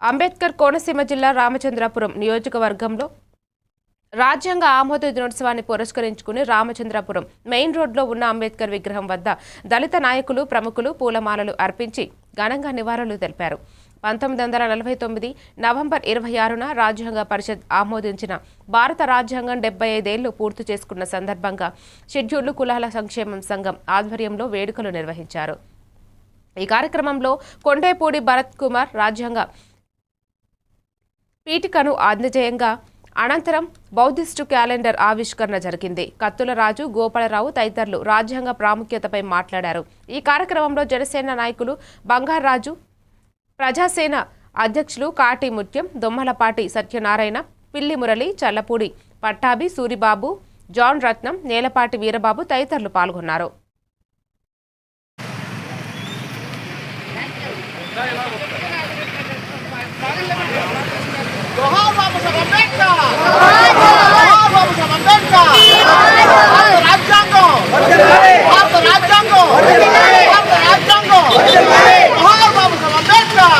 అంబేద్కర్ కోనసీమ జిల్లా రామచంద్రాపురం నియోజకవర్గంలో రాజ్యాంగ ఆమోద దినోత్సవాన్ని పురస్కరించుకుని రామచంద్రాపురం మెయిన్ రోడ్లో ఉన్న అంబేద్కర్ విగ్రహం వద్ద దళిత నాయకులు ప్రముఖులు పూలమాలలు అర్పించి ఘనంగా నివాళులు తెలిపారు. పంతొమ్మిది వందల నలభై తొమ్మిది నవంబర్ ఇరవై ఆరున రాజ్యాంగ పరిషత్ ఆమోదించిన భారత రాజ్యాంగం డెబ్బై ఐదేళ్ళు పూర్తి చేసుకున్న సందర్భంగా షెడ్యూల్డ్ కులాల సంక్షేమం సంఘం ఆధ్వర్యంలో వేడుకలు నిర్వహించారు. ఈ కార్యక్రమంలో కొండేపూడి భరత్ కుమార్ రాజ్యాంగ పీఠికను అందజేయంగా అనంతరం బౌద్ధిస్టు క్యాలెండర్ ఆవిష్కరణ జరిగింది. కత్తుల రాజు గోపాలరావు తదితరులు రాజ్యాంగ ప్రాముఖ్యతపై మాట్లాడారు. ఈ కార్యక్రమంలో జనసేన నాయకులు బంగారాజు ప్రజాసేన అధ్యక్షులు కాటి ముత్యం దొమ్మలపాటి సత్యనారాయణ పిల్లి మురళి చల్లపూడి పట్టాభి సూరిబాబు జాన్ రత్నం నేలపాటి వీరబాబు తదితరులు పాల్గొన్నారు. జోహార్ బాబు సాహెబ్ అంబేద్కర్ జోహార్ బాబు సాహెబ్ అంబేద్కర్ భారత రాజ్యాంగం భారత రాజ్యాంగం భారత రాజ్యాంగం జోహార్ బాబు సాహెబ్ అంబేద్కర్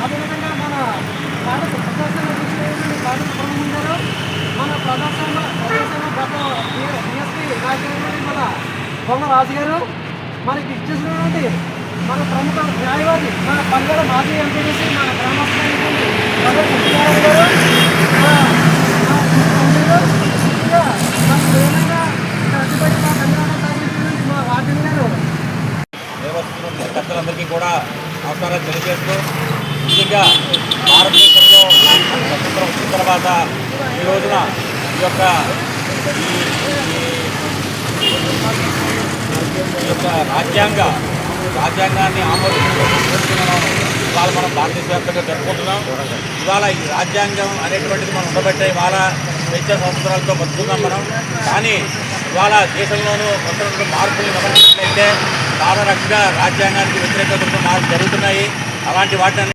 అదేవిధంగా మన భారత ప్రజాస్వామ్య అధ్యక్షుడు భారత ప్రధాని గారు మన ప్రజాస్వామ్య గత డిఎస్పీ మన బొమ్మ రాజు గారు మనకి ఇచ్చేసినటువంటి మన ప్రముఖ న్యాయవాది మన పల్లెల మాజీ ఎంపీడీసీ మన గ్రామస్తులైనటువంటి మన ఇంకా మన గారు పెద్దలందరికీ కూడా నమస్కారాలు తెలియజేస్తూ ముఖ్యంగా భారతదేశంలో స్వతంత్రం వచ్చిన తర్వాత ఈ రోజున ఈ యొక్క ఈ- యొక్క రాజ్యాంగ రాజ్యాంగాన్ని ఆమోదించి మనం ఇవాళ మనం భారతదేశవ్యాప్తంగా జరుపుకుంటున్నాం. ఇవాళ ఈ రాజ్యాంగం అనేటువంటిది మనం ఉండబట్టే ఇవాళ స్వేచ్ఛ సంవత్సరాలతో బతుకున్నాం మనం. కానీ ఇవాళ దేశంలోనూ కొంత మార్పులు గమనించినట్లయితే చాలా రకంగా రాజ్యాంగానికి వ్యతిరేకంగా మార్పులు జరుగుతున్నాయి. అలాంటి వాటిని